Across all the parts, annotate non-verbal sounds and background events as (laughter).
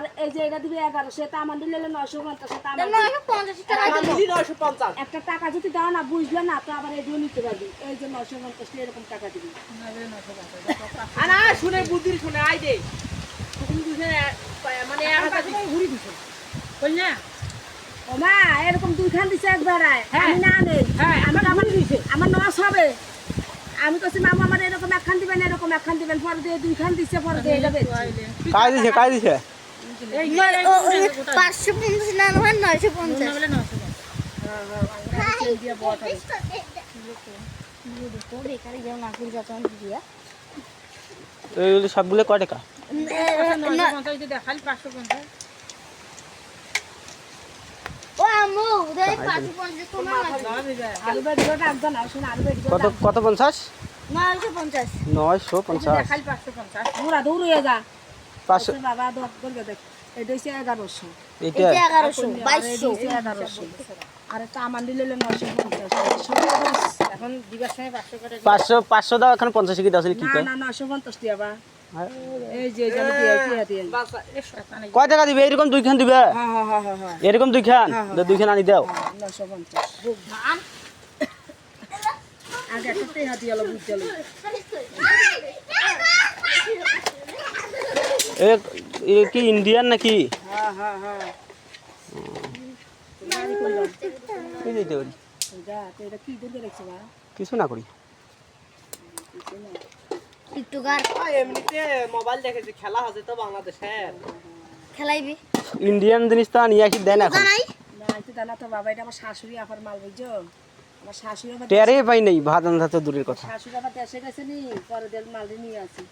আর এই যে এটা দিবে এগারোশো তা আমার দিলে নয়শো পঞ্চাশ তা আমার নয়শো পঞ্চাশ টাকা আমার দিলি নয়শো পঞ্চাশ। একটা টাকা যদি দাও না বুঝলে না তো আবার নিতে পারবি। এই যে নয়শো পঞ্চাশ এরকম টাকা দিবি। আর না শুনে বুদ্ধি শুনে আই দে। মানে ঘুরি দিছে। বললে ও এরকম দুইখান দিছে একবার হ্যাঁ। আমি না নেই হ্যাঁ, আমার আমার দিছে। আমার নস হবে। আমি কছি মামা আমার এরকম একখান দিবেন এরকম একখান দিবেন। পরে দিয়ে দুইখান দিছে পরে দিয়ে বেচছি। দিছে কাজ দিছে। পাঁচশো পঞ্চাশ না নয়শো পঞ্চাশ। সবগুলো কয় টাকা? কত কত পঞ্চাশ? নয়শো পঞ্চাশ। নয়শো পঞ্চাশ। দৌড়া দৌড় হয়ে যা। পাঁচশো বাবা করবে দেখ এটা হচ্ছে এগারোশো এটা এগারোশো বাইশশো এগারোশো আর একটা আমার দিলে পঞ্চাশ এখন দিবার সময় পাঁচশো করে পাঁচশো পাঁচশো দাও এখন পঞ্চাশ কি না কয় না নয়শো পঞ্চাশ দিয়ে নেই কয় টাকা দিবে এরকম দুইখান দিবে হ্যাঁ হ্যাঁ হ্যাঁ হ্যাঁ হ্যাঁ এরকম দুইখান দুইখান আনি দাও পঞ্চাশ আগে একটা বুঝতে এ কি ইন্ডিয়ান নাকি? হ্যাঁ হ্যাঁ হ্যাঁ কিছু না করি। এমনিতে মোবাইল দেখেছি খেলা হচ্ছে তো বাংলাদেশের খেলাইবি? ইন্ডিয়ান জিনিস তো নিয়ে আসি দেয় না এখন না এটা জানা তো বাবা এটা আমার শাশুড়ি আপার মাল বুঝছ? আমার শাশুড়ি আবার টেরে পাই নাই ভাত আন্ধা তো দূরের কথা। শাশুড়ি আবার দেশে গেছে নি পরে মাল নিয়ে আসি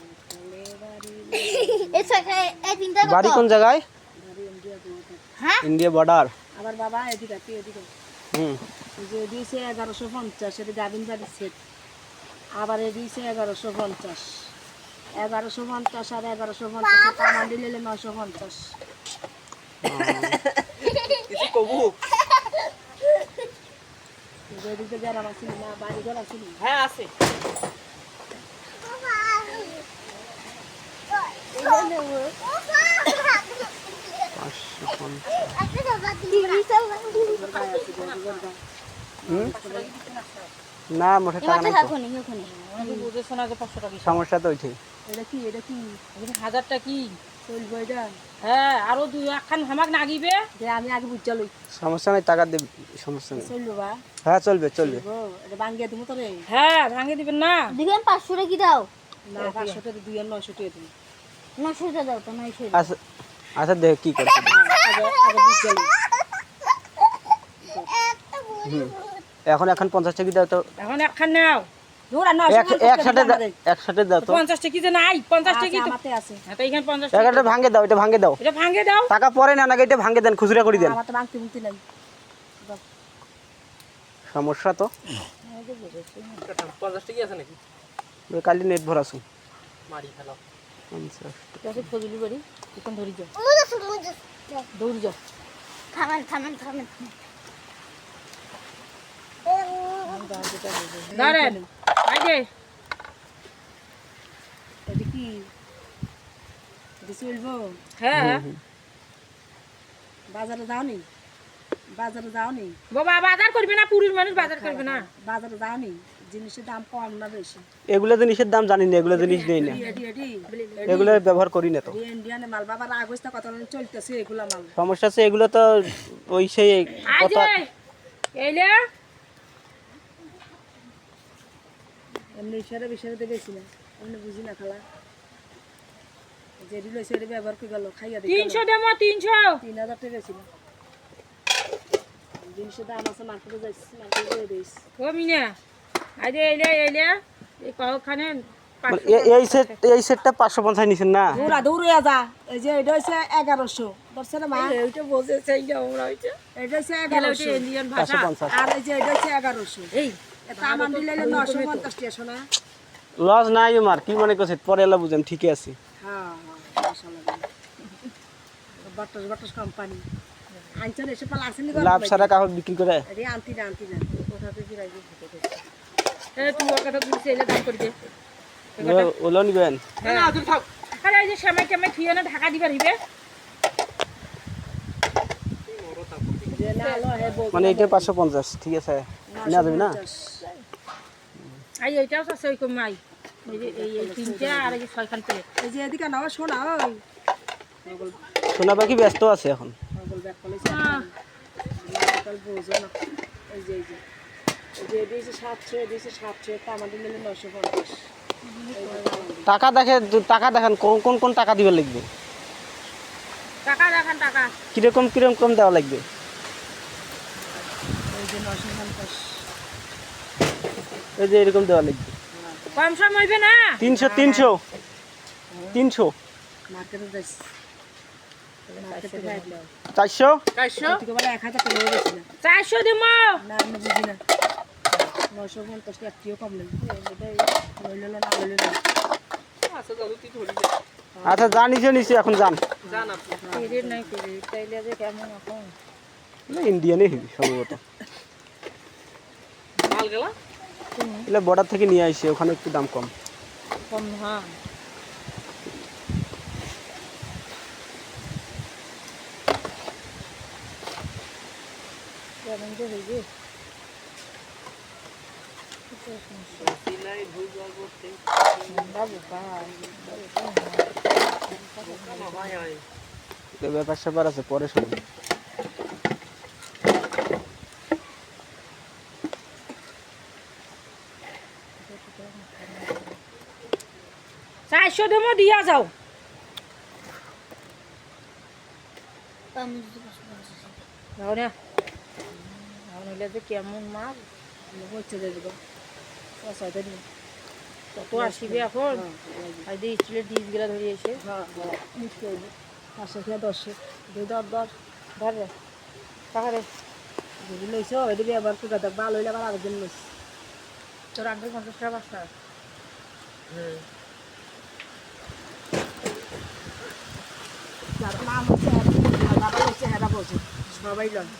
এই ছয়টা এই তিনটা কত? (laughs) বাড়ি কোন জায়গায়? হ্যাঁ? ইন্ডিয়া বর্ডার আবার বাবা এদিকে তুই এদিকে। হুম। যে দিয়েছে এগারোশো পঞ্চাশ এটা গাভিন বাড়ির সেট আবার এ দিয়েছে এগারোশো পঞ্চাশ। এগারোশো পঞ্চাশ আর এগারোশো পঞ্চাশ কামান দিলে নশো পঞ্চাশ। (laughs) কিছু কবু? এদিকে গ্রাম আসিনি না বাড়ি ঘর আসিনি হ্যাঁ আছে পাঁচশো পঞ্চাশ না মোটে টাকা নাই সমস্যা তো ওইটাই। এটা কি এটা কি? হাজারটা কি? হ্যাঁ আরও দুই একখান হামাক নাগিবে। যে আমি আগে সমস্যা নাই টাকা দেবে সমস্যা নেই। চলবো বা? হ্যাঁ চলবে চলবে। এটা তুমি তো রে হ্যাঁ ভাঙে দিবেন না। দিবেন পাঁচশো টাকা কি দাও? না পাঁচশো টাকা নয়শো টাকা দাও তো আচ্ছা আচ্ছা দেখ কি এখন এখন পঞ্চাশ টাকা দাও তো। এখন একখান নাও। এক একসাথে দাও তো। পঞ্চাশ টাকি যে নাই? পঞ্চাশ টাকি আছে। পঞ্চাশ একটা ভাঙে দাও এটা ভাঙে দাও। এটা ভাঙে দাও। টাকা পরে না নাকি এটা ভাঙে দেন খুচরা করে দেন। আমার তো বাংতি মুক্তি নাই। সমস্যা তো। পঞ্চাশ টাকি আছে নাকি? কালি নেট ভরাছো মারি ফেলাও ফজলি বাড়ি এখন ধরি যাও। দৌড়ি যাও। থামেন থামেন থামেন। দাঁড়ান। আগে। এটা কি? চলবো হ্যাঁ। বাজারে যাও নি বাজারে যাও নি বাবা বাজার করবে না পুরুষ মানুষ বাজার করবে না। বাজারে যাও নি জিনিসের দাম কম না বেশি। এগুলো জিনিসের দাম জানি না এগুলো জিনিস নেই না। এগুলো ব্যবহার করি না তো। ইন্ডিয়ানে মাল বাবার আগস্টা কত চলতেছে এগুলা মাল। সমস্যা আছে এগুলো তো ওই সেই কত এইলে এমনি ইশারে বিশারে দিয়ে না। এমনি বুঝি না খালা। যেটি লইছে এটি ব্যবহার করে গেল খাইয়া দিই তিনশো দেবো তিনশো। তিন হাজার টাকা বেশি জিনিসের দাম আছে মার্কেটে যাইছি মার্কেটে দিয়ে দিস ও আজে এইলে এইলে এই কখানে এ- এই সেট এই সেটটা পাঁচশো পঞ্চাশ নিছেন না? দৌড়া দৌড়ে যা। এই যে এটা হচ্ছে এগারোশো। ধরছে না মা? এইটা বসে সেই আমরা হইছে। এটা হচ্ছে এগারোশো। ইন্ডিয়ান ভাষা। আর এই যে এটা হচ্ছে এগারোশো। এই আমার দিলে নশো পঞ্চাশ টাকা শোনা লস নাই আমার কি মনে করছে? পরে এলা বুঝেন ঠিকই আছে। হ্যাঁ মশালা বাটাস বাটাস কোম্পানি আনছেন এসে পালা আসেনি লাভ সারা কাপড় বিক্রি করে। আনতি না আনতি না। কোথা থেকে রাখি এই তুই ওর কথা বলছিস এইলে দাম করে দে ওলো নিবেন? না না থাক আরে এই যে সেমাই টেমাই থুয়ে না ঢাকা দিবার না মানে এটা পাঁচশো পঞ্চাশ ঠিক আছে? নেওয়া যাবে না? আই এইটাও আছে ওই কমাই এই যে এই এই তিনটা আর এই যে ছয়খান প্লেট এই যে এদিকে নাও শোনা ওই সোনা পাখি ব্যস্ত আছে এখন। যে দিয়েছে সাতশো দিয়েছে সাতশো নশো পঞ্চাশ। টাকা দেখে টাকা দেখান কোন কোন টাকা দিবে লাগবে টাকা দেখান টাকা। কীরকম কীরকম দেওয়া লাগবে? এই যে এরকম দেওয়া লাগবে। কম সম হইবে না? তিনশো তিনশো। তিনশো। চারশো চারশো দিব। না আমি বুঝি না। নশো পঞ্চাশ একটিও কম লাগবে না না না আচ্ছা নিচে নিচে এখন যান ইন্ডিয়ানে সম্ভবত এগুলো বর্ডার থেকে নিয়ে আসে ওখানে একটু দাম কম কম হ্যাঁ কেমন যে হইবে সিলাই ভুল জল করতে বাবু বা ভাই ভাই তো ব্যাপার স্যাপার আছে পরে শুনুন চারশো দেবো দিয়া যাও। আমি যদি যাও না যে কেমন মাছ হচ্ছে দিন কত আসিবে এখন? আর দিয়ে স্টিলের ডিশগুলো ধরে এসে। হ্যাঁ হ্যাঁ। খেয়ে দশশো দুই দশ দশ। ধর টাকা রে যদি লইছ এদিকে আবার। তো দাদা ভালো হইলে আবার আরেকজন লইস তোর আগে পঞ্চাশ টাকা পাঁচটা যার নাম হচ্ছে হ্যাঁ বাবা হচ্ছে হ্যাঁ বলছে সবাই লয়।